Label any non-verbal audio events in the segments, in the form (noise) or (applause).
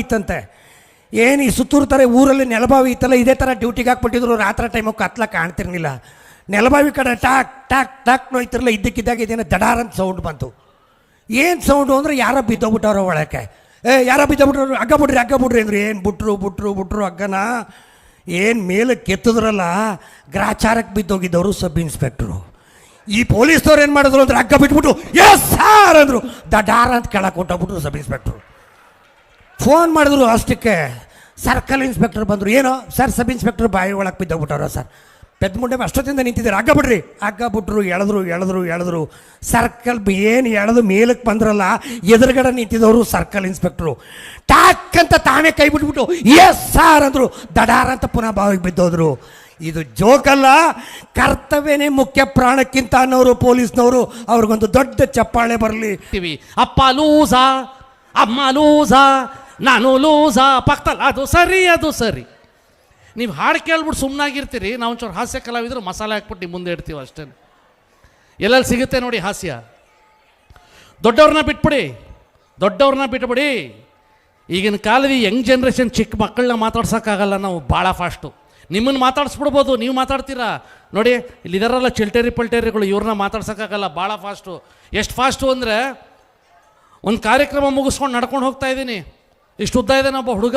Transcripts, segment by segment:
ಇತ್ತಂತೆ. ಏನು ಈ ಸುತ್ತೂರು ಥರ ಊರಲ್ಲಿ ನೆಲಬಾವಿ ಇತ್ತಲ್ಲ, ಇದೇ ಥರ ಡ್ಯೂಟಿಗೆ ಹಾಕ್ಬಿಟ್ಟಿದ್ರು, ರಾತ್ರಿ ಟೈಮಕ್ಕೆ ಕತ್ಲ ಕಾಣ್ತಿರ್ಲಿಲ್ಲ. ನೆಲಬಾವಿ ಕಡೆ ಟಾಕ್ ಟಾಕ್ ಟಾಕ್ ನೋಯ್ತಿರಲ್ಲ ಇದ್ದಕ್ಕಿದ್ದಾಗ ಇದೇನು ದಡಾರ್ ಅಂತ ಸೌಂಡ್ ಬಂತು. ಏನು ಸೌಂಡು ಅಂದರೆ ಯಾರೋ ಬಿದ್ದೋಗ್ಬಿಟ್ಟವ್ರ ಒಳಕ್ಕೆ. ಏ, ಯಾರೋ ಬಿದ್ದೋಗ್ಬಿಟ್ರು ಹಗ್ಗ ಬಿಡ್ರಿ ಹಗ್ಗ ಬಿಡ್ರಿ ಅಂದ್ರೆ. ಏನು ಬಿಟ್ರು ಬಿಟ್ರು ಬಿಟ್ರು ಹಗ್ಗನ? ಏನು ಮೇಲೆ ಕೆತ್ತಿದ್ರಲ್ಲ, ಗ್ರಾಚಾರಕ್ಕೆ ಬಿದ್ದೋಗಿದ್ದವರು ಸಬ್ ಇನ್ಸ್ಪೆಕ್ಟ್ರು ಈ ಪೊಲೀಸ್ನವ್ರು ಏನು ಮಾಡಿದ್ರು ಅಂದ್ರೆ ಹಗ್ಗ ಬಿಟ್ಬಿಟ್ಟು ಎಸ್ ಸಾರ್ ಅಂದರು. ದಡಾರ್ ಅಂತ ಕೆಳಕ್ಕೆ ಹೊಂಟೋಗ್ಬಿಟ್ರು ಸಬ್ ಇನ್ಸ್ಪೆಕ್ಟ್ರು ಫೋನ್ ಮಾಡಿದ್ರು ಅಷ್ಟಕ್ಕೆ. ಸರ್ಕಲ್ ಇನ್ಸ್ಪೆಕ್ಟರ್ ಬಂದರು. ಏನೋ? ಸರ್, ಸಬ್ ಇನ್ಸ್ಪೆಕ್ಟರ್ ಬಾಯಿ ಒಳಗೆ ಬಿದ್ದೋಗ್ಬಿಟ್ಟವ್ರ ಸರ್. ಮುಂಡೆ ಅಷ್ಟೊತ್ತಿಂದ ನಿಂತಿದ್ದಾರೆ. ಹಗ್ಗ ಬಿಡ್ರಿ. ಹಗ್ಗ ಬಿಟ್ರು, ಎಳೆದ್ರು ಎಳೆದ್ರು ಎಳೆದ್ರು. ಸರ್ಕಲ್ ಏನು ಎಳೆದು ಮೇಲಕ್ಕೆ ಬಂದ್ರಲ್ಲ, ಎದುರುಗಡೆ ನಿಂತಿದ್ದವರು ಸರ್ಕಲ್ ಇನ್ಸ್ಪೆಕ್ಟ್ರು. ಟಾಕ್ ಅಂತ ತಾನೇ ಕೈ ಬಿಟ್ಬಿಟ್ಟು, ಎಸ್ ಸಾರ್ ಅಂದರು. ದಡಾರ ಅಂತ ಪುನಃ ಬಾವಿಗೆ ಬಿದ್ದೋದ್ರು. ಇದು ಜೋಕಲ್ಲ ಕರ್ತವ್ಯನೇ ಮುಖ್ಯ ಪ್ರಾಣಕ್ಕಿಂತ ಅನ್ನೋರು, ಪೊಲೀಸ್ನವರು. ಅವ್ರಿಗೊಂದು ದೊಡ್ಡ ಚಪ್ಪಾಳೆ ಬರಲಿ. ಅಪ್ಪ ಲೂಸಾ, ಅಮ್ಮ ಲೂಸ ನಾನು ಲೂಸ ಪಕ್ಕದಲ್ಲಿ ಅದು ಸರಿ ಅದು ಸರಿ. ನೀವು ಹಾಡು ಕೇಳ್ಬಿಟ್ಟು ಸುಮ್ಮನಾಗಿರ್ತೀರಿ ನಾವು ಒಂಚೂರು ಹಾಸ್ಯ ಕಲಾವಿದ್ರು ಮಸಾಲೆ ಹಾಕ್ಬಿಟ್ಟು ನಿಮ್ಮ ಮುಂದೆ ಇಡ್ತೀವಿ ಅಷ್ಟೇ. ಎಲ್ಲೆಲ್ಲಿ ಸಿಗುತ್ತೆ ನೋಡಿ ಹಾಸ್ಯ? ದೊಡ್ಡವ್ರನ್ನ ಬಿಟ್ಬಿಡಿ ದೊಡ್ಡವ್ರನ್ನ ಬಿಟ್ಬಿಡಿ. ಈಗಿನ ಕಾಲದ ಯಂಗ್ ಜನ್ರೇಷನ್ ಚಿಕ್ಕ ಮಕ್ಕಳನ್ನ ಮಾತಾಡ್ಸೋಕ್ಕಾಗಲ್ಲ ನಾವು, ಭಾಳ ಫಾಸ್ಟು ನಿಮ್ಮನ್ನು ಮಾತಾಡಿಸ್ಬಿಡ್ಬೋದು, ನೀವು ಮಾತಾಡ್ತೀರಾ? ನೋಡಿ, ಇಲ್ಲಿ ಇದರಲ್ಲ ಚಿಲ್ಟೇರಿ ಪಲ್ಟೇರಿಗಳು, ಇವ್ರನ್ನ ಮಾತಾಡ್ಸೋಕ್ಕಾಗಲ್ಲ, ಭಾಳ ಫಾಸ್ಟು ಎಷ್ಟು ಫಾಸ್ಟು ಅಂದರೆ, ಒಂದು ಕಾರ್ಯಕ್ರಮ ಮುಗಿಸ್ಕೊಂಡು ನಡ್ಕೊಂಡು ಹೋಗ್ತಾ ಇದ್ದೀನಿ. ಇಷ್ಟು ಉದ್ದ ಇದೆ ಒಬ್ಬ ಹುಡುಗ.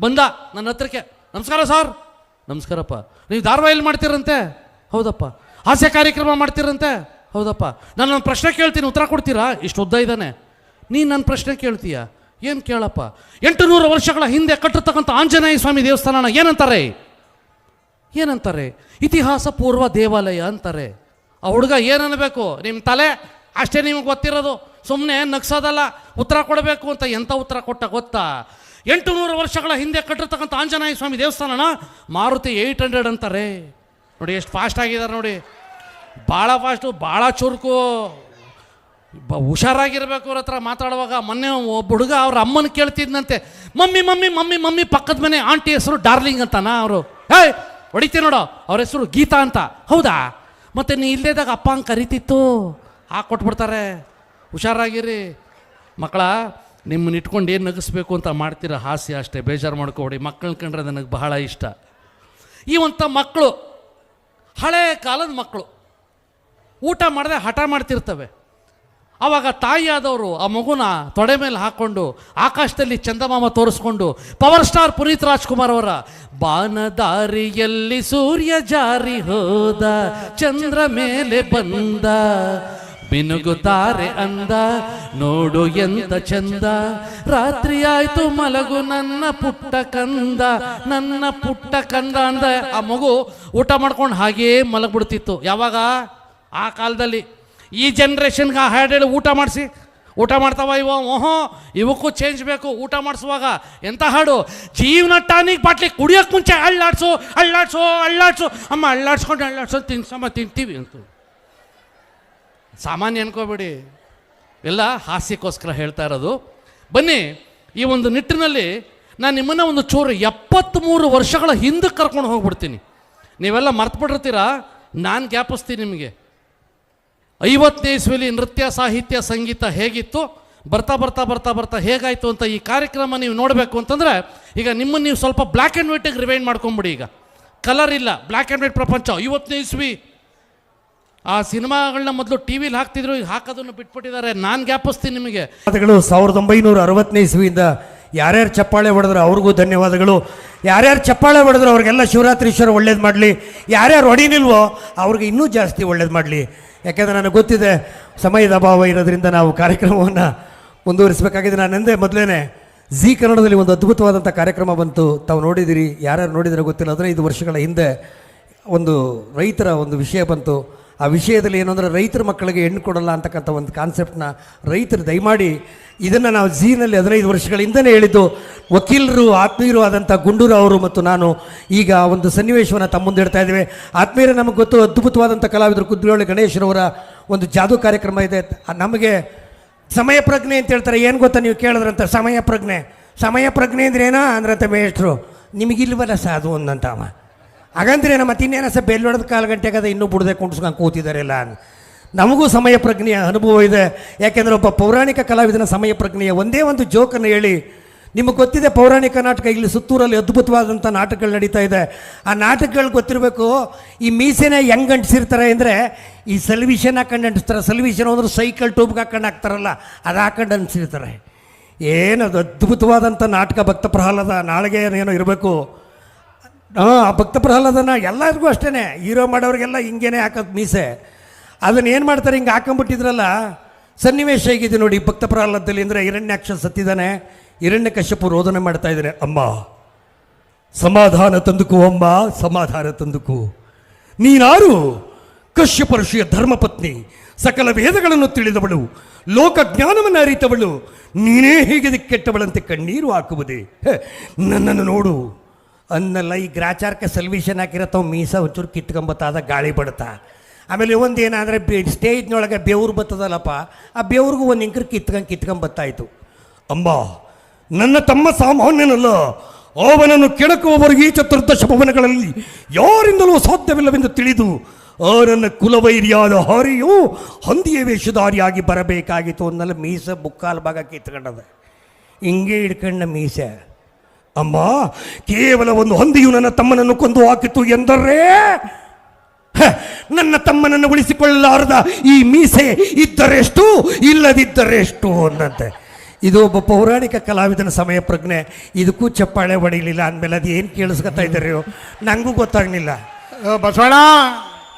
ಬಂದ, ನನ್ನ ಹತ್ರಕ್ಕೆ. ನಮಸ್ಕಾರ ಸರ್. ನಮಸ್ಕಾರಪ್ಪ. ನೀವು ಧಾರವಾಹಿಲಿ ಮಾಡ್ತೀರಂತೆ? ಹೌದಪ್ಪ. ಹಾಸ್ಯ ಕಾರ್ಯಕ್ರಮ ಮಾಡ್ತೀರಂತೆ? ಹೌದಪ್ಪ. ನಾನು ನನ್ನ ಪ್ರಶ್ನೆ ಕೇಳ್ತೀನಿ, ಉತ್ತರ ಕೊಡ್ತೀರಾ? ಇಷ್ಟು ಉದ್ದ ಇದ್ದಾನೆ. ನೀನು ನನ್ನ ಪ್ರಶ್ನೆ ಕೇಳ್ತೀಯ? ಏನು ಕೇಳಪ್ಪ? ಎಂಟು ನೂರು ವರ್ಷಗಳ ಹಿಂದೆ ಕಟ್ಟಿರ್ತಕ್ಕಂಥ ಆಂಜನೇಯ ಸ್ವಾಮಿ ದೇವಸ್ಥಾನನ ಏನಂತಾರೆ? ಏನಂತಾರೆ? ಇತಿಹಾಸ ಪೂರ್ವ ದೇವಾಲಯ ಅಂತಾರೆ. ಆ ಹುಡುಗ ಏನನ್ನಬೇಕು ನಿಮ್ಮ ತಲೆ? ಅಷ್ಟೇ ನಿಮಗೆ ಗೊತ್ತಿರೋದು. ಸುಮ್ಮನೆ ನಗ್ಸೋದಲ್ಲ? ಉತ್ತರ ಕೊಡಬೇಕು ಅಂತ ಎಂಥ ಉತ್ತರ ಕೊಟ್ಟ ಗೊತ್ತಾ? ಎಂಟು ನೂರು ವರ್ಷಗಳ ಹಿಂದೆ ಕಟ್ಟಿರ್ತಕ್ಕಂಥ ಆಂಜನೇಯ ಸ್ವಾಮಿ ದೇವಸ್ಥಾನನ ಮಾರುತಿ ಏಯ್ಟ್ ಹಂಡ್ರೆಡ್ ಅಂತಾರೆ. ನೋಡಿ ಎಷ್ಟು ಫಾಸ್ಟ್ ಆಗಿದ್ದಾರೆ ನೋಡಿ. ಭಾಳ ಫಾಸ್ಟು ಭಾಳ ಚುರುಕು. ಬ ಹುಷಾರಾಗಿರ್ಬೇಕು ಅವ್ರ ಹತ್ರ ಮಾತಾಡುವಾಗ. ಮೊನ್ನೆ ಒಬ್ಬ ಹುಡುಗ ಅವ್ರ ಅಮ್ಮನ ಕೇಳ್ತಿದ್ನಂತೆ. ಮಮ್ಮಿ ಮಮ್ಮಿ ಮಮ್ಮಿ ಮಮ್ಮಿ, ಪಕ್ಕದ ಮನೆ ಆಂಟಿ ಹೆಸರು ಡಾರ್ಲಿಂಗ್ ಅಂತನಾ ಅವರು. ಏಯ್, ಹೊಡಿತೀನಿ ನೋಡು, ಅವ್ರ ಹೆಸರು ಗೀತಾ ಅಂತ. ಹೌದಾ? ಮತ್ತೆ ನೀ ಇಲ್ಲೇದಾಗ ಅಪ್ಪ ಹಂಗೆ ಕರಿತಿತ್ತು. ಹಾಕಿ ಕೊಟ್ಬಿಡ್ತಾರೆ. ಹುಷಾರಾಗಿರಿ. ಮಕ್ಕಳ, ನಿಮ್ಮನ್ನ ಇಟ್ಕೊಂಡು ಏನು ನಗಿಸ್ಬೇಕು ಅಂತ ಮಾಡ್ತೀರ? ಹಾಸ್ಯ ಅಷ್ಟೇ, ಬೇಜಾರು ಮಾಡ್ಕೊಬೇಡಿ. ಮಕ್ಕಳನ್ನ ಕಂಡ್ರೆ ನನಗೆ ಬಹಳ ಇಷ್ಟ. ಇವಂಥ ಮಕ್ಕಳು, ಹಳೆ ಕಾಲದ ಮಕ್ಕಳು, ಊಟ ಮಾಡದೆ ಹಠ ಮಾಡ್ತಿರ್ತವೆ. ಆವಾಗ ತಾಯಿಯಾದವರು ಆ ಮಗುನ ತೊಡೆ ಮೇಲೆ ಹಾಕ್ಕೊಂಡು ಆಕಾಶದಲ್ಲಿ ಚಂದಮಾಮ ತೋರಿಸ್ಕೊಂಡು, ಪವರ್ ಸ್ಟಾರ್ ಪುನೀತ್ ರಾಜ್ಕುಮಾರ್ ಅವರ, ಬಾನದಾರಿಯಲ್ಲಿ ಸೂರ್ಯ ಜಾರಿ ಹೋದ, ಚಂದ್ರ ಮೇಲೆ ಬಂದ ಮಿನುಗುತ್ತಾರೆ ಅಂದ. ನೋಡು ಎಂತ ಚಂದ. ರಾತ್ರಿ ಆಯ್ತು ಮಲಗು ನನ್ನ ಪುಟ್ಟ ಕಂದ. ನನ್ನ ಪುಟ್ಟ ಕಂದ ಅಂದ. ಆ ಮಗು ಊಟ ಮಾಡ್ಕೊಂಡು ಹಾಗೇ ಮಲಗ್ಬಿಡ್ತಿತ್ತು. ಯಾವಾಗ? ಆ ಕಾಲದಲ್ಲಿ. ಈ ಜನ್ರೇಷನ್ಗೆ ಆ ಹಾಡು ಊಟ ಮಾಡಿಸಿ. ಊಟ ಮಾಡ್ತಾವ ಇವ? ಓಹೋ, ಇವಕ್ಕೂ ಚೇಂಜ್ ಬೇಕು. ಊಟ ಮಾಡಿಸುವಾಗ ಎಂಥ ಹಾಡು? ಜೀವನ ಟಾನಿಕ್ ಬಾಟ್ಲಿ ಕುಡಿಯೋಕ್ಕೆ ಮುಂಚೆ ಅಳ್ಳಾಡ್ಸು ಅಳ್ಳಾಡ್ಸು ಅಳ್ಳಾಡ್ಸು. ಅಮ್ಮ, ಅಳ್ಳಾಡ್ಸ್ಕೊಂಡು ಅಳ್ಳಾಡ್ಸೋ ತಿನ್ಸಮ್ಮ, ತಿಂತೀವಿ ಅಂತ. ಸಾಮಾನ್ಯ ಅನ್ಕೋಬೇಡಿ. ಎಲ್ಲ ಹಾಸ್ಯಕ್ಕೋಸ್ಕರ ಹೇಳ್ತಾ ಇರೋದು. ಬನ್ನಿ, ಈ ಒಂದು ನಿಟ್ಟಿನಲ್ಲಿ ನಾನು ನಿಮ್ಮನ್ನು ಒಂದು ಚೂರು ಎಪ್ಪತ್ತ್ಮೂರು ವರ್ಷಗಳ ಹಿಂದಕ್ಕೆ ಕರ್ಕೊಂಡು ಹೋಗ್ಬಿಡ್ತೀನಿ. ನೀವೆಲ್ಲ ಮರ್ತ್ಬಿಟ್ಟಿರ್ತೀರಾ? ನಾನು ಜ್ಞಾಪಿಸ್ತೀನಿ ನಿಮಗೆ. ಐವತ್ತನೇ ಇಸ್ವಿಲಿ ನೃತ್ಯ, ಸಾಹಿತ್ಯ, ಸಂಗೀತ ಹೇಗಿತ್ತು? ಬರ್ತಾ ಬರ್ತಾ ಬರ್ತಾ ಬರ್ತಾ ಹೇಗಾಯಿತು ಅಂತ ಈ ಕಾರ್ಯಕ್ರಮ ನೀವು ನೋಡಬೇಕು ಅಂತಂದರೆ, ಈಗ ನಿಮ್ಮನ್ನು ನೀವು ಸ್ವಲ್ಪ ಬ್ಲ್ಯಾಕ್ ಆ್ಯಂಡ್ ವೈಟಿಗೆ ರಿವೈಂಡ್ ಮಾಡ್ಕೊಂಬಿಡಿ ಈಗ. ಕಲರ್ ಇಲ್ಲ ಬ್ಲ್ಯಾಕ್ ಆ್ಯಂಡ್ ವೈಟ್ ಪ್ರಪಂಚ. ಐವತ್ತನೇ ಇಸ್ವಿ ಆ ಸಿನಿಮಾಗಳನ್ನ ಮೊದಲು ಟಿ ವಿಲಿ ಹಾಕ್ತಿದ್ರು, ಈಗ ಹಾಕೋದನ್ನು ಬಿಟ್ಬಿಟ್ಟಿದ್ದಾರೆ. ನಾನು ಜ್ಞಾಪಿಸ್ತೀನಿ ನಿಮಗೆ. ಧನ್ಯವಾದಗಳು. ಸಾವಿರದ ಒಂಬೈನೂರ ಅರವತ್ತನೇ ಇಸ್ವಿಯಿಂದ ಯಾರ್ಯಾರು ಚಪ್ಪಾಳೆ ಹೊಡೆದ್ರೆ ಅವ್ರಿಗೂ ಧನ್ಯವಾದಗಳು. ಯಾರ್ಯಾರು ಚಪ್ಪಾಳೆ ಹೊಡೆದ್ರು ಅವ್ರಿಗೆಲ್ಲ ಶಿವರಾತ್ರೀಶ್ವರ ಒಳ್ಳೇದು ಮಾಡಲಿ. ಯಾರ್ಯಾರು ಹೊಡಿನಿಲ್ವೋ ಅವ್ರಿಗೆ ಇನ್ನೂ ಜಾಸ್ತಿ ಒಳ್ಳೇದು ಮಾಡಲಿ. ಯಾಕೆಂದರೆ ನನಗೆ ಗೊತ್ತಿದೆ, ಸಮಯದ ಅಭಾವ ಇರೋದ್ರಿಂದ ನಾವು ಕಾರ್ಯಕ್ರಮವನ್ನು ಮುಂದುವರಿಸಬೇಕಾಗಿದೆ. ನಾನು ಎಂದೇ ಮೊದಲೇ ಜಿ ಕನ್ನಡದಲ್ಲಿ ಒಂದು ಅದ್ಭುತವಾದಂಥ ಕಾರ್ಯಕ್ರಮ ಬಂತು. ತಾವು ನೋಡಿದಿರಿ, ಯಾರ್ಯಾರು ನೋಡಿದಿರೋ ಗೊತ್ತಿಲ್ಲ. ಹದಿನೈದು ವರ್ಷಗಳ ಹಿಂದೆ ಒಂದು ರೈತರ ಒಂದು ವಿಷಯ ಬಂತು. ಆ ವಿಷಯದಲ್ಲಿ ಏನು ಅಂದರೆ ರೈತರ ಮಕ್ಕಳಿಗೆ ಹೆಣ್ಣು ಕೊಡಲ್ಲ ಅಂತಕ್ಕಂಥ ಒಂದು ಕಾನ್ಸೆಪ್ಟ್ನ ರೈತರು ದಯಮಾಡಿ ಇದನ್ನು ನಾವು ಝೀನಲ್ಲಿ ಹದಿನೈದು ವರ್ಷಗಳಿಂದಲೇ ಹಿಂದೆನೇ ಹೇಳಿದ್ದು. ವಕೀಲರು, ಆತ್ಮೀಯರು ಆದಂಥ ಗುಂಡೂರು ಅವರು ಮತ್ತು ನಾನು ಈಗ ಒಂದು ಸನ್ನಿವೇಶವನ್ನು ತಮ್ಮ ಮುಂದೆ ಇಡ್ತಾ ಇದ್ದೇವೆ. ಆತ್ಮೀಯರೇ, ನಮಗೆ ಗೊತ್ತು, ಅದ್ಭುತವಾದಂಥ ಕಲಾವಿದರು ಕುದ್ರೋಳಿ ಗಣೇಶರವರ ಒಂದು ಜಾದೂ ಕಾರ್ಯಕ್ರಮ ಇದೆ. ನಮಗೆ ಸಮಯ ಪ್ರಜ್ಞೆ ಅಂತ ಹೇಳ್ತಾರೆ. ಏನು ಗೊತ್ತಾ ನೀವು ಕೇಳಿದ್ರಂತ? ಸಮಯ ಪ್ರಜ್ಞೆ. ಸಮಯ ಪ್ರಜ್ಞೆ ಅಂದ್ರೆ ಏನೋ? ಅಂದ್ರಂತ ಮೇಷ್ಟ್ರು, ನಿಮಗಿಲ್ವಲ್ಲ ಸಾಧು ಅಂದಂತ ಅವ. ಹಾಗಂದ್ರೆ ನಮ್ಮ ತಿನ್ನೇನ ಸಹ ಬೆಲ್ ಹೊಡೆದ ಕಾಲು ಗಂಟೆಗೆ ಅದು ಇನ್ನೂ ಬಿಡದೆ ಕುಂಡ್ಸ್ಕೊಂಡು ಕೂತಿದ್ದಾರೆಲ್ಲ ನಮಗೂ ಸಮಯ ಪ್ರಜ್ಞೆಯ ಅನುಭವ ಇದೆ. ಯಾಕೆಂದರೆ ಒಬ್ಬ ಪೌರಾಣಿಕ ಕಲಾವಿದನ ಸಮಯ ಪ್ರಜ್ಞೆಯ ಒಂದೇ ಒಂದು ಜೋಕನ್ನು ಹೇಳಿ, ನಿಮಗೆ ಗೊತ್ತಿದೆ ಪೌರಾಣಿಕ ನಾಟಕ ಇಲ್ಲಿ ಸುತ್ತೂರಲ್ಲಿ ಅದ್ಭುತವಾದಂಥ ನಾಟಕಗಳು ನಡೀತಾ ಇದೆ. ಆ ನಾಟಕಗಳು ಗೊತ್ತಿರಬೇಕು, ಈ ಮೀಸೆನ ಹೆಂಗೆ ಅಂಟಿಸಿರ್ತಾರೆ ಅಂದರೆ, ಈ ಸಲ್ವಿಷನ್ ಹಾಕೊಂಡು ಅಂಟಿಸ್ತಾರೆ. ಸಲ್ವಿಷನ್ ಅಂದ್ರೆ ಸೈಕಲ್ ಟೂಬ್ಗೆ ಹಾಕೊಂಡು ಹಾಕ್ತಾರಲ್ಲ, ಅದು ಹಾಕೊಂಡು ಅಂಟಿಸಿರ್ತಾರೆ. ಏನದು ಅದ್ಭುತವಾದಂಥ ನಾಟಕ ಭಕ್ತ ಪ್ರಹ್ಲಾದ, ನಾಳೆಗೆ ಏನೋ ಇರಬೇಕು. ಹಾಂ ಭಕ್ತ ಪ್ರಹ್ಲಾದನ ಎಲ್ಲರಿಗೂ ಅಷ್ಟೇ ಹೀರೋ ಮಾಡೋರಿಗೆಲ್ಲ ಹಿಂಗೇನೆ ಹಾಕೋದು ಮೀಸೆ. ಅದನ್ನ ಏನು ಮಾಡ್ತಾರೆ, ಹಿಂಗೆ ಹಾಕೊಂಬಿಟ್ಟಿದ್ರಲ್ಲ? ಸನ್ನಿವೇಶ ಹೇಗಿದೆ ನೋಡಿ ಭಕ್ತ ಪ್ರಹ್ಲಾದದಲ್ಲಿ ಅಂದರೆ ಹಿರಣ್ಯಾಕ್ಷ ಸತ್ತಿದ್ದಾನೆ ಹಿರಣ್ಯ ಕಶ್ಯಪು ರೋದನೆ ಮಾಡ್ತಾ ಇದ್ದಾರೆ ಅಮ್ಮ, ಸಮಾಧಾನ ತಂದುಕು, ಅಮ್ಮ, ಸಮಾಧಾನ ತಂದುಕು. ನೀನಾರು ಕಶ್ಯಪ ಋಷಿಯ ಧರ್ಮಪತ್ನಿ, ಸಕಲ ವೇದಗಳನ್ನು ತಿಳಿದವಳು, ಲೋಕ ಜ್ಞಾನವನ್ನು ಅರಿತವಳು, ನೀನೇ ಹೀಗೆ ಕೆಟ್ಟವಳಂತೆ ಕಣ್ಣೀರು ಹಾಕುವುದೇ. ನನ್ನನ್ನು ನೋಡು. ಅನ್ನಲ್ಲ ಈ ಗ್ರಾಚಾರಕ್ಕೆ ಸಲ್ವಿಷನ್ ಹಾಕಿರತ್ತವ ಮೀಸ ಒಂಚೂರು ಕಿತ್ಕೊಂಬತ್ತಾದ, ಗಾಳಿ ಬಡ್ತಾ. ಆಮೇಲೆ ಒಂದು ಏನಾದರೆ ಸ್ಟೇಜ್ನೊಳಗೆ ಬೆವ್ರು ಬತ್ತದಲ್ಲಪ್ಪ, ಆ ಬೆವ್ರಿಗೂ ಒಂದು ಇಂಕ್ರು ಕಿತ್ಕೊಂಡು ಕಿತ್ಕೊಂಬತ್ತಾಯಿತು ಅಮ್ಮ ನನ್ನ ತಮ್ಮ ಸಾಮಾನ್ಯನಲ್ಲ, ಅವನನ್ನು ಕೆಣಕುವವರೆಗೆ ಈ ಚತುರ್ದಶ ಭವನಗಳಲ್ಲಿ ಯಾರಿಂದಲೂ ಸಾಧ್ಯವಿಲ್ಲವೆಂದು ತಿಳಿದು, ಆ ನನ್ನ ಕುಲವೈರಿಯಾದ ಹರಿಯು ಹಂದಿಯ ವೇಷಧಾರಿಯಾಗಿ ಬರಬೇಕಾಗಿತ್ತು ಅನ್ನಲ್ಲ ಮೀಸೆ ಮುಕ್ಕಾಲು ಭಾಗ ಕಿತ್ಕೊಂಡದ. ಹಿಂಗೆ ಹಿಡ್ಕಂಡ ಮೀಸೆ. ಅಮ್ಮ ಕೇವಲ ಒಂದು ಹಂದಿಯು ನನ್ನ ತಮ್ಮನನ್ನು ಕೊಂದು ಹಾಕಿತು ಎಂದರೆ? ನನ್ನ ತಮ್ಮನನ್ನು ಉಳಿಸಿಕೊಳ್ಳಲಾರದ ಈ ಮೀಸೆ ಇದ್ದರೆಷ್ಟು ಇಲ್ಲದಿದ್ದರೆಷ್ಟು ಅನ್ನಂತೆ ಇದು ಒಬ್ಬ ಪೌರಾಣಿಕ ಕಲಾವಿದನ ಸಮಯ ಪ್ರಜ್ಞೆ. ಇದಕ್ಕೂ ಚಪ್ಪಾಳೆ ಹೊಡಿಲಿಲ್ಲ ಅಂದಮೇಲೆ ಅದು ಏನು ಕೇಳಿಸ್ಕೊತಾ ಇದ್ದಾರೆ ನನಗೂ ಗೊತ್ತಾಗ್ಲಿಲ್ಲ. ಬಸವಣ್ಣ!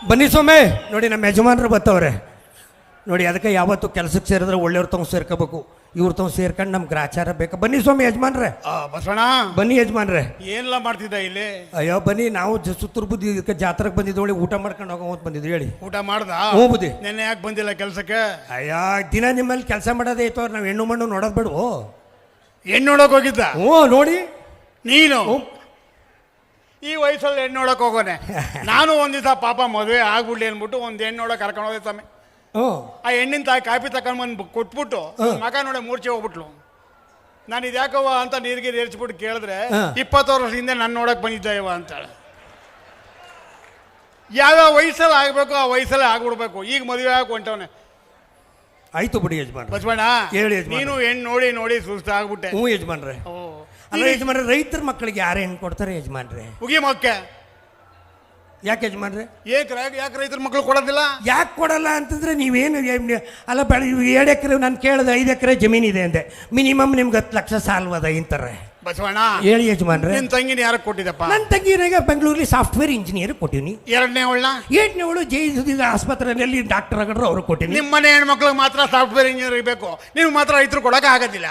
ಬನ್ನಿ ಸೊಮ್ಮೆ ನೋಡಿ ನಮ್ಮ ಯಜಮಾನರು ಬರ್ತವ್ರೆ ನೋಡಿ ಅದಕ್ಕೆ ಯಾವತ್ತು ಕೆಲಸಕ್ಕೆ ಸೇರಿದ್ರೆ ಒಳ್ಳೆಯವ್ರು ತಗೊಂಡು ಸೇರ್ಕೋಬೇಕು. ಇವ್ರ ತಾವ್ ಸೇರ್ಕೊಂಡು ನಮ್ಗೆ ಗ್ರಾಚಾರ ಬೇಕು. ಬನ್ನಿ ಸ್ವಾಮಿ ಯಜಮಾನ್ರೆ. ಆ, ಬಸವಣ್ಣ. ಬನ್ನಿ ಯಜಮಾನ್ರೆ. ಏನೆಲ್ಲ ಮಾಡ್ತಿದ್ದ ಇಲ್ಲಿ? ಅಯ್ಯೋ ಬನ್ನಿ ನಾವು ಜ- ಸುತ್ತೂರು ಬುದ್ಧಿ ಇದಕ್ಕೆ ಜಾತ್ರೆಗೆ ಬಂದಿದ್ದು ನೋಡಿ ಊಟ ಮಾಡ್ಕೊಂಡು ಹೋಗೋ ಅಂತ ಬಂದಿದ್ದು ಹೇಳಿ. ಊಟ ಮಾಡ್ದ? ಹ್ಞೂ ಬುದ್ಧಿ. ನೆನ್ನೆ ಯಾಕೆ ಬಂದಿಲ್ಲ ಕೆಲಸಕ್ಕೆ? ಅಯ್ಯೋ ದಿನ ನಿಮ್ಮಲ್ಲಿ ಕೆಲಸ ಮಾಡೋದೇ ಇತ್ತು ಅವ್ರು ನಾವು ಹೆಣ್ಣು ಮಣ್ಣು ನೋಡೋದು ಬೇಡವೋ? ಹೆಣ್ಣು ನೋಡಕ್ ಹೋಗಿದ್ದ? ಹ್ಞೂ ನೋಡಿ. ನೀನು? ಈ ವಯಸ್ಸಲ್ಲಿ ಹೆಣ್ಣು ನೋಡಕ್ ಹೋಗೋನೆ. (laughs) ನಾನು ಒಂದ್ ದಿವಸ ಪಾಪ ಮದುವೆ ಆಗ್ಬಿಡ್ಲಿ ಅಂದ್ಬಿಟ್ಟು ಒಂದ್ ಹೆಣ್ಣು ನೋಡಕ್ ಕರ್ಕೊಂಡು ಹೋದೆ ಸ್ವಾಮಿ. ಆ ಹೆಣ್ಣಿನ ತಾಯಿ ಕಾಪಿ ತಗೊಂಡ್ಬಂದು ಕೊಟ್ಬಿಟ್ಟು ಮಗ ನೋಡಿ ಮೂರ್ಛೆ ಹೋಗ್ಬಿಟ್ಲು. ನಾನು ಇದ್ಯಾಕವ ಅಂತ ನೀರಿಗೆ ಏರ್ಸ್ಬಿಟ್ಟು ಕೇಳಿದ್ರೆ. ಇಪ್ಪತ್ತು ವರ್ಷ ಹಿಂದೆ ನಾನು ನೋಡಕ್ ಬಂದಿದ್ದ ಇವ ಅಂತಾಳೆ. ಯಾವ್ಯಾವ ವಯಸ್ಸಲ್ಲಿ ಆಗ್ಬೇಕು ಆ ವಯಸ್ಸಲ್ಲೇ ಆಗ್ಬಿಡ್ಬೇಕು. ಈಗ ಮದುವೆ ಆಗಿ ಹೊಂಟವನೆ. ಆಯ್ತು ಬಿಡಿ ಯಜಮಾನ್ ಬಸವಣ್ಣ ಹೇಳಿ. ನೀನು ಹೆಣ್ಣು ನೋಡಿ ನೋಡಿ ಸುಸ್ತಾಗ್ಬಿಟ್ಟೆ. ಹ್ಞೂ ಯಜಮಾನ್ರೆ. ಓ. ಅಲ್ಲ ಯಜಮಾನ್ರೆ ರೈತರ ಮಕ್ಕಳಿಗೆ ಯಾರು ಹೆಣ್ಣು ಕೊಡ್ತಾರೆ ಯಜಮಾನ್ರೆ? ಉಗಿ ಮಕ್ಕೆ. ಯಾಕೆ ಯಜಮಾನ್ರೆ? ಏಕ್ ಯಾಕೆ ರೈತರ ಮಕ್ಕಳು ಕೊಡೋದಿಲ್ಲ? ಯಾಕೆ ಕೊಡಲ್ಲ ಅಂತಂದ್ರೆ ನೀವೇನು ಏನ್- ಅಲ್ಲ ಬೆಳೆ ಎರಡು ಎಕರೆ ನಾನು ಕೇಳಿದೆ ಐದು ಎಕರೆ ಜಮೀನಿದೆ ಅಂದೆ. ಮಿನಿಮಮ್ ನಿಮ್ಗೆ ಹತ್ತು ಲಕ್ಷ ಸಾಲ್ವದ ಇಂತಾರೆ ಬಸವಣ್ಣ ಹೇಳಿ ಯಜಮಾನ್ರೆ. ನಿನ್ ತಂಗಿನ ಯಾರು ಕೊಟ್ಟಿದ್ದಪ್ಪ? ನನ್ನ ತಂಗಿನಾಗ ಬೆಂಗಳೂರಲ್ಲಿ ಸಾಫ್ಟ್ವೇರ್ ಇಂಜಿನಿಯರ್ ಕೊಟ್ಟಿನಿ ಎರಡನೇ ಒಳ್ಳ ಏಟ್ನೇವಳು ಜೈ ಆಸ್ಪತ್ರೆಯಲ್ಲಿ ಡಾಕ್ಟರ್ ಆಗಿದ್ರು ಅವ್ರು ಕೊಟ್ಟಿನಿ ನಿಮ್ಮ ಮನೆ ಹೆಣ್ಮಕ್ಳಿಗೆ ಮಾತ್ರ ಸಾಫ್ಟ್ವೇರ್ ಇಂಜಿನಿಯರ್ ಬೇಕು ನೀವು ಮಾತ್ರ ರೈತರು ಕೊಡಕ್ಕೆ ಆಗೋದಿಲ್ಲ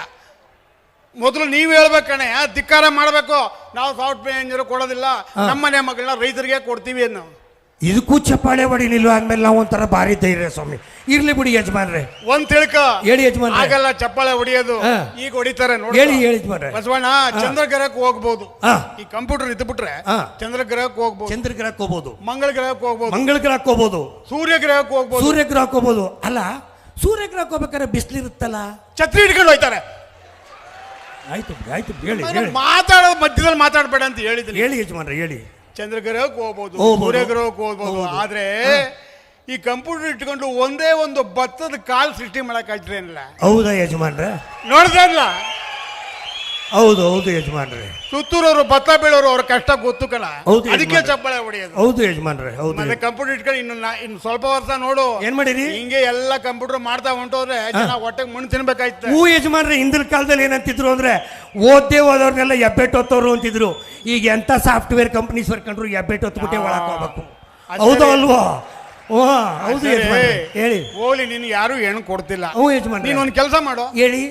ಮೊದಲು ನೀವು ಹೇಳ್ಬೇಕಣೆ ಧಿಕ್ಕಾರ ಮಾಡಬೇಕು. ನಾವು ಸಾಫ್ಟ್ವೇರ್ ಇಂಜಿನಿಯರ್ ಕೊಡೋದಿಲ್ಲ. ನಮ್ಮ ಮನೆ ಮಗಳನ್ನ ರೈತರಿಗೆ ಕೊಡ್ತೀವಿ ಅನ್ನೋ ಇದಕ್ಕೂ ಚಪ್ಪಾಳೆ ಹೊಡಿಲಿಲ್ಲ ಅಂದ್ಮೇಲೆ ನಾವು ಒಂಥರ ಭಾರಿ ಧೈರ್ಯ ಸ್ವಾಮಿ. ಇರ್ಲಿ ಬಿಡಿ ಯಜಮಾನ್ರೆ. ಒಂದ್ ತಿಳ್ಕ. ಹೇಳಿ ಯಜಮಾನ್ ಆಗಲ್ಲ ಚಪ್ಪಾಳೆ ಹೊಡಿಯೋದು. ಈಗ ಹೊಡಿತಾರೆ ನೋಡಿ ಹೇಳಿ ಹೇಳಿ ಯಜಮಾನ್ರೆ. ಬಸವಣ್ಣ ಚಂದ್ರಗ್ರಹಕ್ಕೆ ಹೋಗ್ಬೋದು. ಈ ಕಂಪ್ಯೂಟರ್ ಇದ್ದು ಬಿಟ್ರೆ ಚಂದ್ರಗ್ರಹಕ್ಕೆ ಹೋಗ್ಬೋದು. ಚಂದ್ರಗ್ರಹಕ್ಕೆ ಹೋಗ್ಬೋದು. ಮಂಗಳ ಗ್ರಹಕ್ಕೆ ಹೋಗ್ಬೋದು. ಮಂಗಳ ಗ್ರಹಕ್ಕೆ ಹೋಗ್ಬೋದು. ಸೂರ್ಯ ಗ್ರಹಕ್ಕೆ ಹೋಗ್ಬೋದು. ಸೂರ್ಯ ಗ್ರಹಕ್ಕೆ ಹೋಗ್ಬೋದು. ಅಲ್ಲ ಸೂರ್ಯ ಗ್ರಹಕ್ಕೆ ಹೋಗ್ಬೇಕಾದ್ರೆ ಬಿಸಿಲಿರುತ್ತಲ್ಲ? ಛತ್ರಿ ಹಿಡ್ಕೊಂಡು ಹೋಯ್ತಾರೆ ಆಯ್ತು ಆಯ್ತು ಹೇಳಿ ಹೇಳಿ. ಮಾತಾಡೋದು ಮಧ್ಯದಲ್ಲಿ ಮಾತಾಡಬೇಡ ಅಂತ ಹೇಳಿದ್ರು ಹೇಳಿ ಯಜಮಾನ್ರೆ ಹೇಳಿ. ಚಂದ್ರಗ್ರಹಕ್ಕೆ ಹೋಗ್ಬೋದು ಹೋಗ್ಬೋದು. ಸೂರ್ಯ ಗ್ರಹಕ್ಕೆ ಹೋಗ್ಬೋದು. ಆದ್ರೆ ಈ ಕಂಪ್ಯೂಟರ್ ಇಟ್ಕೊಂಡು ಒಂದೇ ಒಂದು ಭತ್ತದ ಕಾಲ್ ಸೃಷ್ಟಿ ಮಾಡಕ್ ಏನಿಲ್ಲ ಹೌದಾ ಯಜಮಾನ್ರೆ? ನೋಡ್ದೆ ಇಲ್ಲ. ಹೌದು ಹೌದು ಯಜಮಾನ್ರೆ. ಸುತ್ತೂರವರು ಭತ್ತ ಬೀಳೋರು ಅವ್ರ ಕಷ್ಟ ಗೊತ್ತು ಕಣ ಹೌದು, ಅದಕ್ಕೆ ಯಜಮಾನ್ರೆ. ಚಪ್ಪಳೆ ಹೊಡೆಯೋದು. ಹೌದು ಯಜಮಾನ್ರೆ ಹೌದು ಮತ್ತೆ ಕಂಪ್ಯೂಟರ್ ಇಟ್ಕೊಂಡು ಇನ್ನು ನಾ- ಇನ್ನು ಸ್ವಲ್ಪ ವರ್ಷ ನೋಡು. ಏನ್ ಮಾಡಿರಿ? ಹಿಂಗೆ ಎಲ್ಲ ಕಂಪ್ಯೂಟರ್ ಮಾಡ್ತಾ ಹೊಂಟೋದ್ರೆ ಜನ ಹೊಟ್ಟೆಗೆ ಮಣ್ಣು ತಿನ್ಬೇಕಾಯ್ತು ಹೂ ಯಜಮಾನ್ರೆ ಹಿಂದಿನ ಕಾಲದಲ್ಲಿ ಏನಂತಿದ್ರು ಅಂದ್ರೆ ಓದ್ದೇ ಹೋದವ್ರನ್ನೆಲ್ಲ ಎಬ್ಬೆಟ್ಟು ಹೊತ್ತವ್ರು ಅಂತಿದ್ರು. ಈಗ ಎಂತ ಸಾಫ್ಟ್ವೇರ್ ಕಂಪ್ನೀಸ್ ಬರ್ಕೊಂಡ್ರು ಎಬ್ಬೆಟ್ಟು ಹೊತ್ಬಿಟ್ಟೆ ಒಳಕ್ ಹೋಗ್ಬೇಕು. ಅದ್ ಹೌದಾ ಸರಿ. ಅಲ್ವಾ? ಹ್ಞೂ ಹೌದು ಸರಿ. ಯಜಮಾನ್ರೆ ಹೇಳಿ. ಹೋಗ್ಲಿ ನಿನ್ ಯಾರು ಹೆಣ್ಣು ಕೊಡ್ತಿಲ್ಲ. ಹ್ಞೂ ಯಜಮಾನ್ರೆ. ನೀನು ಒಂದು ಕೆಲಸ ಮಾಡು. ಹೇಳಿ.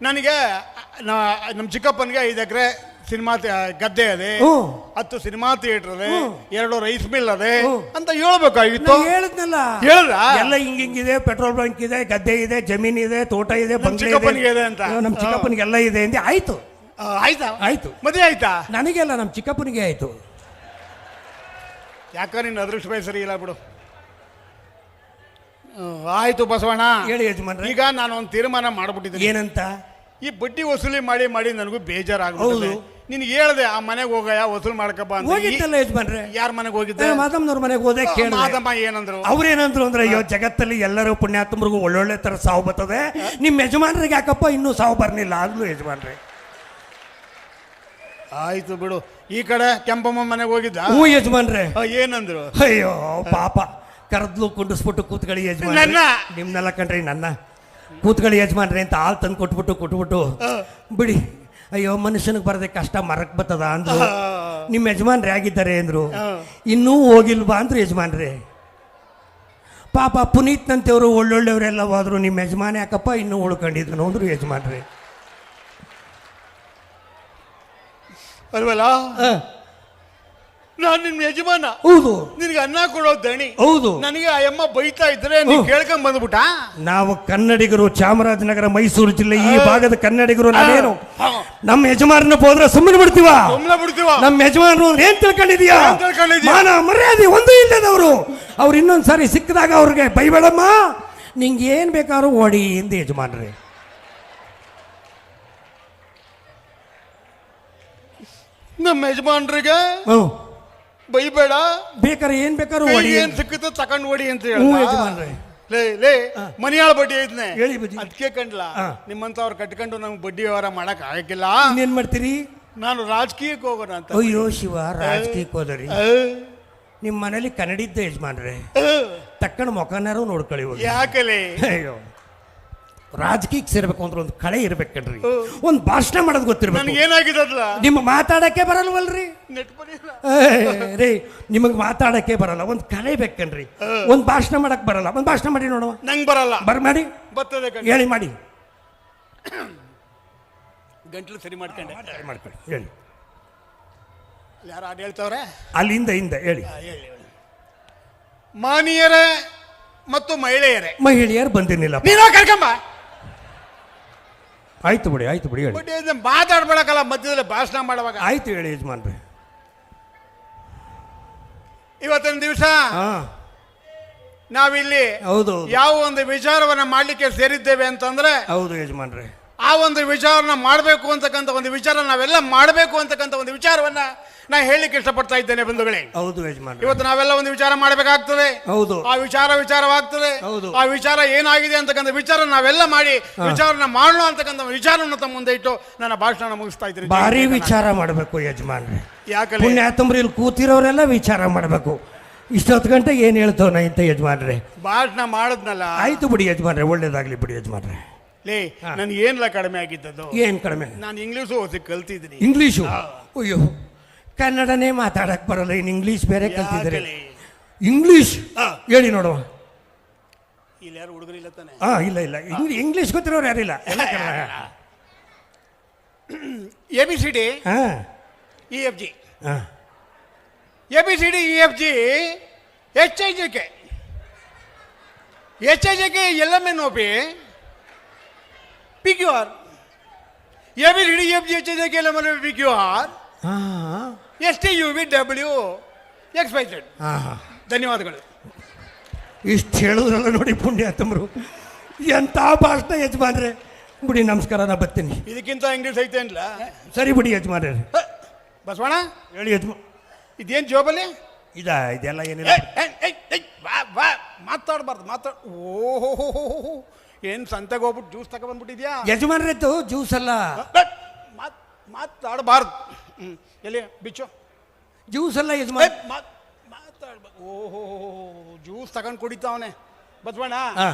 ನನಗೆ ನಮ್ಮ ಚಿಕ್ಕಪ್ಪನಿಗೆ ಐದು ಎಕರೆ ಸಿನಿಮಾ ಗದ್ದೆ ಅದೇ ಹತ್ತು ಸಿನಿಮಾ ಥಿಯೇಟರ್ ಅದೇ ಎರಡು ರೈಸ್ ಮಿಲ್ ಅದೇ ಅಂತ ಹೇಳ್ಬೇಕಾಗಿತ್ತು. ಹೇಳಿದ್ನಲ್ಲ. ಹೇಳ್ದ ಎಲ್ಲ ಹಿಂಗಿಂಗಿದೆ ಪೆಟ್ರೋಲ್ ಬಂಕ್ ಇದೆ ಗದ್ದೆ ಇದೆ ಜಮೀನ್ ಇದೆ ತೋಟ ಇದೆ ನಮ್ ಚಿಕ್ಕಪ್ಪನಿಗೆ ಇದೆ ಅಂತ. ನಮ್ಮ ಚಿಕ್ಕಪ್ಪನಿಗೆ ಎಲ್ಲ ಇದೆ ಅಂದೆ ಆಯ್ತು. ಆಯ್ತಾ? ಆಯ್ತು. ಮದುವೆ ಆಯ್ತಾ? ನನಗೆಲ್ಲ ನಮ್ಮ ಚಿಕ್ಕಪ್ಪನಿಗೆ ಆಯ್ತು. ಯಾಕ ನಿನ್ನ ಅದೃಷ್ಟ ಸರಿ ಇಲ್ಲ ಬಿಡು. ಆಯ್ತು ಬಸವಣ್ಣ. ಹೇಳಿ ಯಜಮಾನ್ರೆ. ಈಗ ನಾನು ಒಂದು ತೀರ್ಮಾನ ಮಾಡ್ಬಿಟ್ಟಿದ್ದೀನಿ. ಏನಂತ? ಈ ಬಡ್ಡಿ ವಸೂಲಿ ಮಾಡಿ ಮಾಡಿ ನನಗೂ ಬೇಜಾರಾಗ್ಬಿಟ್ಟಿದೆ ನಿನಗೆ ನಿನ್ಗೆ ಹೇಳ್ದೆ ಆ ಮನೆಗೆ ಹೋಗಯ್ಯ ವಸೂಲ್ ಮಾಡ್ಕಪ್ಪ ಅಂತ. ಹೋಗಿದ್ದಲ್ಲ ಯಜಮಾನ್ರೆ? ಯಾರ ಮನೆಗೆ ಹೋಗಿದ್ದೆ? ಮಾದಮ್ಮನವ್ರ ಮನೆಗೆ ಹೋದೆ ಕೇಳಿದೆ. ಮಾದಮ್ಮ ಏನಂದ್ರು? ಅವ್ರೇನಂದ್ರು ಅಂದ್ರೆ ಅಯ್ಯೋ ಜಗತ್ತಲ್ಲಿ ಎಲ್ಲರೂ ಪುಣ್ಯಾತ್ಮರಿಗೂ ಒಳ್ಳೊಳ್ಳೆ ತರ ಸಾವು ಬರ್ತದೆ. ನಿಮ್ಮ ಯಜಮಾನ್ರಿಗೆ ಯಾಕಪ್ಪ ಇನ್ನೂ ಸಾವು ಬರ್ಲಿಲ್ಲ? ಆಗ್ಲೂ ಯಜಮಾನ್ರಿ. ಆಯ್ತು ಬಿಡು. ಈ ಕಡೆ ಕೆಂಪಮ್ಮ ಮನೆಗೆ ಹೋಗಿದ್ದ? ಹೂ ಯಜಮಾನ್ರೆ. ಆ, ಏನಂದ್ರು? ಅಯ್ಯೋ ಪಾಪ. ಕರೆದ್ಲು ಕುಂಡಿಸ್ಬಿಟ್ಟು ಕೂತ್ಕೊಳ್ಳಿ ಯಜಮಾನ್ ನನ್ನ? ನಿಮ್ನೆಲ್ಲ ಕಂಡ್ರಿ ನನ್ನ. ಕೂತ್ಕೊಳ್ಳಿ ಯಜಮಾನ್ರಿ ಅಂತ ಹಾಲು ತಂದು ಕೊಟ್ಬಿಟ್ಟು ಕೊಟ್ಬಿಟ್ಟು ಬಿಡಿ. ಅಯ್ಯೋ ಮನುಷ್ಯನಿಗೆ ಬರದೆ ಕಷ್ಟ ಮರಕ್ ಬರ್ತದ ಅಂದ್ರು. ನಿಮ್ಮ ಯಜಮಾನ್ರಿ ಆಗಿದ್ದಾರೆ ಅಂದ್ರು. ಇನ್ನೂ ಹೋಗಿಲ್ವಾ ಅಂದ್ರು ಯಜಮಾನ್ರೆ. ಪಾಪ ಪುನೀತ್ ಪುನೀತ್ನಂತೆಯವರು ಒಳ್ಳೊಳ್ಳೆಯವರೆಲ್ಲ ಹೋದ್ರು ನಿಮ್ಮ ಯಜಮಾನ ಯಾಕಪ್ಪ ಇನ್ನೂ ಉಳ್ಕೊಂಡಿದ್ರು ಅಂದ್ರು ಯಜಮಾನ್ರಿ. ಅಲ್ವಲ್ಲ ನಾನು ನಿನ್ನ ಯಜಮಾನ. ಹೌದು. ನಿನಗೆ ಅನ್ನ ಕೊಡೋ ದಣಿ. ಹೌದು. ನನಗೆ ಆ ಅಮ್ಮ ಬೈತಾ ಇದ್ರೆ ನೀವು ಕೇಳ್ಕೊಂಡ್ ಬಂದ್ಬಿಟ್ಟ? ನಾವು ಕನ್ನಡಿಗರು ಚಾಮರಾಜನಗರ ಮೈಸೂರು ಜಿಲ್ಲೆ ಈ ಭಾಗದ ಕನ್ನಡಿಗರು ನಾವೇನು? ನಮ್ಮ ಯಜಮಾನನ ಹೋದ್ರೆ ಸುಮ್ಮನೆ ಬಿಡ್ತೀವ? ಸುಮ್ಮನೆ ಬಿಡ್ತೀವ? ನಮ್ಮ ಯಜಮಾನರು ಏನ್ ತಿಳ್ಕೊಂಡಿದ್ಯಾ? ಮಾನ ಮರ್ಯಾದೆ ಒಂದು ಇಲ್ಲದವರು. ಅವ್ರು ಇನ್ನೊಂದ್ ಸಾರಿ ಸಿಕ್ಕಿದಾಗ ಅವ್ರಿಗೆ ಬೈಬೇಡಮ್ಮ ನಿಂಗೆ ಏನ್ ಬೇಕಾದ್ರೂ ಓಡಿ ಎಂದು ಯಜಮಾನ್ರಿ. ನಮ್ಮ ಯಜಮಾನ್ರಿಗೆ ಹ್ಞೂ ಬೈಬೇಡ. ಬೇಕಾರೆ ಏನ್ ಬೇಕಾದ್ರೂ ಕೈ ಓಡಿ ಏನ್ ಸಿಕ್ಕಿತ್ತು ತಕೊಂಡ್ ಓಡಿ ಅಂತ ಹೇಳಿ ಯಜಮಾನ್ರೆ. ಲೇ ಲೇ ಮನಿಯಾಳ ಬಡ್ಡಿ ಐತ್ನೆ. ಹೇಳಿ ಬುಜ್ಜಿ. ಅದಕ್ಕೆ ಕಂಡ್ಲ? ನಿಮ್ಮಂತ ನಿಮ್ಮಂತವ್ರು ಕಟ್ಕೊಂಡು ನಮ್ಗೆ ಬಡ್ಡಿ ವ್ಯವಹಾರ ಮಾಡಕ್ ಆಗಕ್ಕಿಲ್ಲ? ಇನ್ನೇನ್ ಮಾಡ್ತೀರಿ? ನಾನು ರಾಜಕೀಯಕ್ಕೆ ಹೋಗೋಣ ಅಂತ ಅಯ್ಯೋ ಶಿವ ರಾಜಕೀಯಕ್ಕೆ ಹೋದ್ರಿ. ಆ, ನಿಮ್ಮ ಮನೇಲಿ ಕನ್ನಡಿದ್ದ ಯಜಮಾನ್ರೆ. ಆ, ತಕ್ಕಂಡು ಮೊಕನಾರು ನೋಡ್ಕೊಳ್ಳಿ ಹೋಗಿ. ಯಾಕಲೆ? ಅಯ್ಯೋ. ರಾಜಕೀಯಕ್ಕೆ ಸೇರ್ಬೇಕು ಅಂದ್ರೆ ಒಂದು ಕಳೆ ಇರ್ಬೇಕಲ್ರಿ ಕಣ್ರಿ ಒಂದು ಭಾಷಣ ಮಾಡೋದು ಗೊತ್ತಿರ್ಬೇಕು. ಏನಾಗಿದೆ ಏನಾಗಿದಲ್ಲ ನಿಮ್ಮ ಮಾತಾಡಕ್ಕೆ ಬರಲ್ವಲ್ರಿ? ರೀ ನಿಮಗೆ ಮಾತಾಡಕ್ಕೆ ಬರಲ್ಲ. ಒಂದು ಕಲೆ ಬೇಕನ್ರಿ? ಒಂದು ಭಾಷಣ ಮಾಡಕ್ ಬರಲ್ಲ. ಒಂದು ಭಾಷಣ ಮಾಡಿ ನೋಡುವ ನಂಗೆ ಬರಲ್ಲ. ಬರ್ ಮಾಡಿ. ಬರ್ತದೆ ಹೇಳಿ ಮಾಡಿ. ಗಂಟ್ಲು ಸರಿ ಮಾಡ್ಕೊಂಡೆ. ಹೇಳಿ ಮಾಡ್ಕೊಳ್ಳಿ. ಹೇಳಿ. ಯಾರು ಹಾಡು ಹೇಳ್ತವ್ರೆ? ಅಲ್ಲಿಂದ ಹಿಂದೆ ಹೇಳಿ. ಮಾನಿಯರೇ ಮತ್ತು ಮಹಿಳೆಯರೇ. ಮಹಿಳೆಯರು ಬಂದಿರಲಿಲ್ಲ. ನೀನು ಕರ್ಕೊಂಬ. ಆಯ್ತು ಬಿಡಿ ಆಯ್ತು ಬಿಡಿ ಹೇಳಿ. ಮಾತಾಡ್ಬೇಡಕ್ಕಲ್ಲ ಮಧ್ಯದಲ್ಲಿ ಭಾಷಣ ಮಾಡುವಾಗ. ಆಯ್ತು ಹೇಳಿ ಯಜಮಾನ್ರಿ. ಇವತ್ತಿನ ದಿವಸ ಹಾ. ನಾವಿಲ್ಲಿ ಹೌದು. ಯಾವ ಒಂದು ವಿಚಾರವನ್ನ ಮಾಡ್ಲಿಕ್ಕೆ ಸೇರಿದ್ದೇವೆ ಅಂತಂದ್ರೆ ಹೌದು ಯಜಮಾನ್ರಿ. ಆ ಒಂದು ವಿಚಾರನ ಮಾಡಬೇಕು ಅಂತಕ್ಕಂಥ ಒಂದು ವಿಚಾರ ನಾವೆಲ್ಲ ಮಾಡಬೇಕು ಅಂತಕ್ಕಂಥ ಒಂದು ವಿಚಾರವನ್ನ ನಾ ಹೇಳಲಿಕ್ಕೆ ಇಷ್ಟಪಡ್ತಾ ಇದ್ದೇನೆ ಬಂಧುಗಳೇ. ಹೌದು ಯಜಮಾನ್ ಇವತ್ತು ನಾವೆಲ್ಲ ಒಂದು ವಿಚಾರ ಮಾಡಬೇಕಾಗ್ತದೆ. ಹೌದು. ಆ ವಿಚಾರ ವಿಚಾರವಾಗ್ತದೆ. ಹೌದು. ಆ ವಿಚಾರ ಏನಾಗಿದೆ ಅಂತಕ್ಕಂಥ ವಿಚಾರ ನಾವೆಲ್ಲ ಮಾಡಿ ವಿಚಾರನ ಮಾಡೋಣ ಅಂತಕ್ಕಂಥ ವಿಚಾರವನ್ನು ತಮ್ಮ ಮುಂದೆ ಇಟ್ಟು ನನ್ನ ಭಾಷಣ ಮುಗಿಸ್ತಾ ಇದ್ದೀನಿ. ಭಾರಿ ವಿಚಾರ ಮಾಡಬೇಕು ಯಜಮಾನ್ರಿ. ಯಾಕೆ ಪುಣ್ಯಾತಂಬ್ರಿ ಇಲ್ಲಿ ಕೂತಿರೋರೆಲ್ಲ ವಿಚಾರ ಮಾಡಬೇಕು. ಇಷ್ಟೊತ್ತು ಗಂಟೆ ಏನು ನಾ ಇಂಥ ಯಜಮಾನ್ರೆ? ಭಾಷಣ ಮಾಡಿದ್ನಲ್ಲ. ಆಯ್ತು ಬಿಡಿ ಯಜಮಾನ್ರೆ ಒಳ್ಳೇದಾಗ್ಲಿ ಬಿಡಿ ಯಜಮಾನ್ರೆ. ಲೇ ನನ್ಗೆ ಏನ್ಲ ಕಡಿಮೆ ಆಗಿದ್ದದ್ದು? ಏನು ಕಡಿಮೆ? ನಾನು ಇಂಗ್ಲೀಷು ಓದಿ ಕಲ್ತಿದ್ದೀನಿ. ಇಂಗ್ಲೀಷು ಅಯ್ಯೋ ಕನ್ನಡನೇ ಮಾತಾಡಕ್ ಬರಲ್ಲ ಇನ್ನು ಇಂಗ್ಲೀಷ್ ಬೇರೆ ಕಲ್ತಿದ್ರೆ ಯಾಕಲೆ? ಇಂಗ್ಲೀಷ್ ಹೇಳಿ ನೋಡುವ. ಇಲ್ಲಿ ಯಾರು ಹುಡುಗರು ಇಲ್ಲ ತಾನೆ? ಹಾ ಇಲ್ಲ ಇಲ್ಲ. ಇಂಗ್ಲಿ- ಇಂಗ್ಲೀಷ್ ಗೊತ್ತಿರೋರು ಯಾರಿಲ್ಲ ಎಲ್ಲ Kannada. A B C D ಹಾ. ಇ ಎಫ್ ಜಿ ಹಾ. A B C D E F G H I J K H I J K L M N O P D F G H I J K L M N P Q R ಹಾ S T U V W X Y Z ಧನ್ಯವಾದಗಳು. ಇಷ್ಟು ಹೇಳಿದ್ರಲ್ಲ ನೋಡಿ ಪುಣ್ಯಾತಂಬ್ರು ಎಂಥ ಭಾಷಣ ಯಜಮಾನ್ರೆ. ಬಿಡಿ ನಮಸ್ಕಾರ ನಾ ಬರ್ತೀನಿ. ಇದಕ್ಕಿಂತ ಇಂಗ್ಲೀಷ್ ಐತೆ ಅನ್ಲ ಸರಿ ಬಿಡಿ ಯಜಮಾನ್ರೆ. ಬಸವಣ್ಣ? ಹೇಳಿ ಯಜಮಾ ಇದೇನು ಜೋಬಲ್ಲಿ ಇದ ಇದೆಲ್ಲ ಏನಿಲ್ಲ. ಮಾತಾಡಬಾರ್ದು ಮಾತಾಡ್ ಓಹೋ ಏನು ಸಂತೆಗೆ ಹೋಗ್ಬಿಟ್ಟು ಜ್ಯೂಸ್ ತಗೊಬಂದ್ಬಿಟ್ಟಿದ್ಯಾ ಯಜಮಾನ್ರದ್ದು ಜ್ಯೂಸ್ ಅಲ್ಲ. ಮಾತ್ ಮಾತಾಡಬಾರ್ದು ಹ್ಞೂ ಎಲ್ಲಿ ಬಿಚ್ಚು. ಜ್ಯೂಸ್ ಅಲ್ಲ ಯಜಮಾನ್. ಮಾತಾಡ್ಬಾರ್ದು ಓಹೋ ಜ್ಯೂಸ್ ತಗೊಂಡು ಕುಡಿತಾವನೆ ಬಸವಣ್ಣ ಹಾ.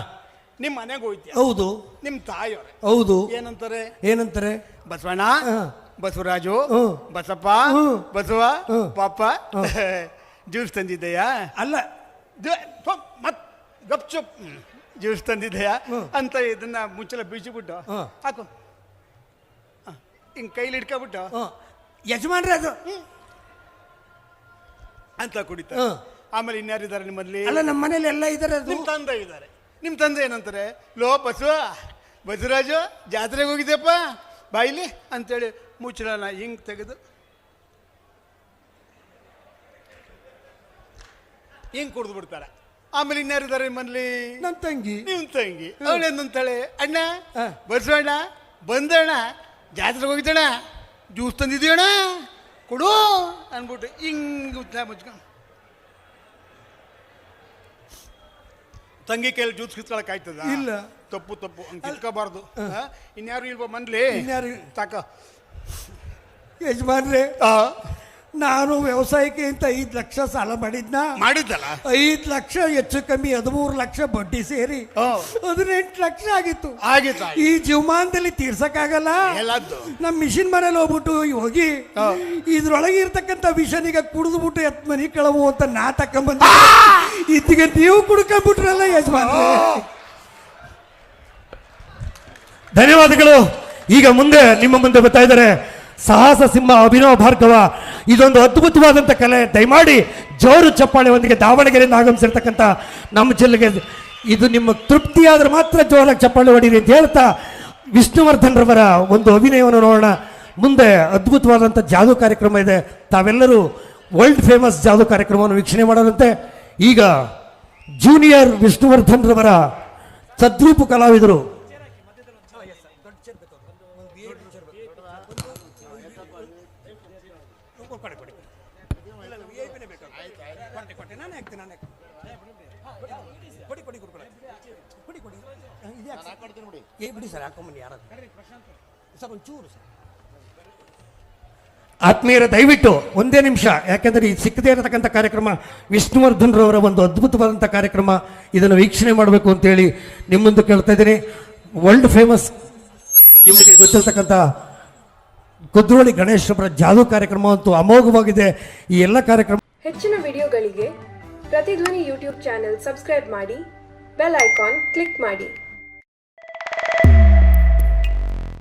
ನಿಮ್ಮ ಮನೆಗೆ ಹೋಯ್ತೀಯ? ಹೌದು. ನಿಮ್ಮ ತಾಯಿಯವ್ರೆ. ಹೌದು. ಏನಂತಾರೆ? ಏನಂತಾರೆ? ಬಸವಣ್ಣ. ಬಸವರಾಜು. ಬಸಪ್ಪ. ಬಸವ. ಪಾಪ. ಜ್ಯೂಸ್ (laughs) ತಂದಿದ್ದೆಯಾ? ಅಲ್ಲ. ಮತ್ ಗಪ್ಚುಪ್ ಜ್ಯೂಸ್ ತಂದಿದೆಯಾ? ಅಂತ ಇದನ್ನ ಮುಚ್ಚಲ ಬೀಸಿಬಿಟ್ಟು ಬಿಟ್ಟು ಹಾಕು. ಹ, ಹಿಂಗ್ ಕೈಲಿ ಇಟ್ಕೊಬಿಟ್ಟು. ಹ್ಮ್. ಯಜಮಾನ್ರೆ ಅದು. ಅಂತ ಕುಡಿತ ಹ್ಮ್. ಆಮೇಲೆ ಇನ್ಯಾರಿದ್ದಾರೆ ನಿಮ್ಮಲ್ಲಿ? ಅಲ್ಲ ನಮ್ಮ ಮನೇಲಿ ಎಲ್ಲ ಇದಾರೆ ಅದು. ನಿಮ್ ತಂದೆ ಇದ್ದಾರೆ. ನಿಮ್ ತಂದೆ ಏನಂತಾರೆ? ಲೋ ಬಸವ ಬಸವರಾಜು ಜಾತ್ರೆಗೆ ಹೋಗಿದ್ದೆಪ್ಪ ಬಾಯಿಲಿ ಅಂತೇಳಿ ಮುಚ್ಚಳನ ಹಿಂಗ್ ತೆಗೆದು. ಹಿಂಗ್ ಕುಡಿದು ಬಿಡ್ತಾರೆ. ಆಮೇಲೆ ಇನ್ಯಾರಿದ್ದಾರೆ ನಿಮ್ಮಲ್ಲಿ ನನ್ನ ತಂಗಿ. ನಿಮ್ ತಂಗಿ. ಅವಳೇನಂತಾಳೆ ಅಣ್ಣ ಹ. ಬಸವಣ್ಣ ಬಂದಣ್ಣ ಜಾತ್ರೆಗೆ ಹೋಗಿದ್ದಣ ಜ್ಯೂಸ್ ತಂದಿದ್ದೀಯಣ್ಣ ಕೊಡು ಅನ್ಬಿಟ್ಟು ಹಿಂಗ್ ಉತ್ಸಾಹ ಮುಚ್ಕೊಂಡು. ತಂಗಿ ಕೈಯಲ್ಲಿ ಜ್ಯೂಸ್ ಕಿತ್ಕೊಳಕ್ ಆಯ್ತದ? ಇಲ್ಲ. ತಪ್ಪು ತಪ್ಪು. ಅಂತ ಕಿತ್ಕೋಬಾರ್ದು. ಇನ್ಯಾರು ಇಲ್ವಾ ಮನ್ಲಿ? ಇನ್ಯಾರು ತಾಕ. ಯಜಮಾನ್ರೆ. ಆ, ನಾನು ವ್ಯವಸಾಯಕ್ಕೆ ಅಂತ ಐದು ಲಕ್ಷ ಸಾಲ ಮಾಡಿದ್ನ? ಮಾಡಿದ್ದಲ್ಲ? ಐದು ಲಕ್ಷ ಹೆಚ್ಚು ಕಮ್ಮಿ ಹದಿಮೂರು ಲಕ್ಷ ಬಡ್ಡಿ ಸೇರಿ ಆ. ಹದಿನೆಂಟು ಲಕ್ಷ ಆಗಿತ್ತು. ಆಗಿತ್ತು ಈ ಜೀವಮಾನದಲ್ಲಿ ತೀರ್ಸಕ್ಕಾಗಲ್ಲ? ಎಲ್ಲದ್ದು. ನಮ್ಮ ಮಿಷಿನ್ ಮನೇಲಿ ಹೋಗ್ಬಿಟ್ಟು ಹೋಗಿ. ಇದ್ರೊಳಗೆ ಇರ್ತಕ್ಕಂಥ ವಿಷನಿಗೆ ಕುಡಿದ್ಬಿಟ್ಟು ಎತ್ ಮನಿ ಕಳವು ಅಂತ ನಾ ತಕೊಂಬಂದ ಇದೀಗ ನೀವು ಕುಡ್ಕೊಂಡ್ಬಿಟ್ರಲ್ಲ ಯಜಮಾನ ಧನ್ಯವಾದಗಳು. ಈಗ ಮುಂದೆ ನಿಮ್ಮ ಮುಂದೆ ಬರ್ತಾ ಇದ್ದಾರೆ ಸಾಹಸ ಸಿಂಹ ಅಭಿನವ ಭಾರ್ಗವ. ಇದೊಂದು ಅದ್ಭುತವಾದಂಥ ಕಲೆ. ದಯಮಾಡಿ ಜೋರು ಚಪ್ಪಾಳೆಯೊಂದಿಗೆ ದಾವಣಗೆರೆಯಿಂದ ಆಗಮಿಸಿರ್ತಕ್ಕಂಥ ನಮ್ಮ ಜಿಲ್ಲೆಗೆ ಇದು ನಿಮ್ಮ ತೃಪ್ತಿಯಾದರೆ ಮಾತ್ರ ಜೋರಾಗಿ ಚಪ್ಪಾಳೆ ಹೊಡೀರಿ ಅಂತ ಹೇಳ್ತಾ ವಿಷ್ಣುವರ್ಧನ್ ರವರ ಒಂದು ಅಭಿನಯವನ್ನು ನೋಡೋಣ. ಮುಂದೆ ಅದ್ಭುತವಾದಂಥ ಜಾದು ಕಾರ್ಯಕ್ರಮ ಇದೆ. ತಾವೆಲ್ಲರೂ ವರ್ಲ್ಡ್ ಫೇಮಸ್ ಜಾದು ಕಾರ್ಯಕ್ರಮವನ್ನು ವೀಕ್ಷಣೆ ಮಾಡದಂತೆ ಈಗ ಜೂನಿಯರ್ ವಿಷ್ಣುವರ್ಧನ್ ರವರ ತದ್ರೂಪು ಕಲಾವಿದರು. ಆತ್ಮೀಯರ ದಯವಿಟ್ಟು ಒಂದೇ ನಿಮಿಷ. ಯಾಕೆಂದರೆ ಈ ಸಿಕ್ಕದೇ ಇರತಕ್ಕಂಥ ಕಾರ್ಯಕ್ರಮ ವಿಷ್ಣುವರ್ಧನ್ ರವರ ಒಂದು ಅದ್ಭುತವಾದಂಥ ಕಾರ್ಯಕ್ರಮ. ಇದನ್ನು ವೀಕ್ಷಣೆ ಮಾಡಬೇಕು ಅಂತೇಳಿ ಹೇಳಿ ಮುಂದೆ ಕೇಳ್ತಾ ಇದ್ದೀನಿ. ವರ್ಲ್ಡ್ ಫೇಮಸ್ ನಿಮಗೆ ಗೊತ್ತಿರತಕ್ಕಂಥ ಕುದ್ರೋಳಿ ಗಣೇಶ್ ಅವರ ಜಾದು ಕಾರ್ಯಕ್ರಮ ಅಂತೂ ಅಮೋಘವಾಗಿದೆ. ಈ ಎಲ್ಲ ಕಾರ್ಯಕ್ರಮ ಹೆಚ್ಚಿನ ವಿಡಿಯೋಗಳಿಗೆ ಪ್ರತಿಧ್ವನಿ ಯೂಟ್ಯೂಬ್ ಚಾನೆಲ್ ಸಬ್ಸ್ಕ್ರೈಬ್ ಮಾಡಿ ಬೆಲ್ ಐಕಾನ್ ಕ್ಲಿಕ್ ಮಾಡಿ.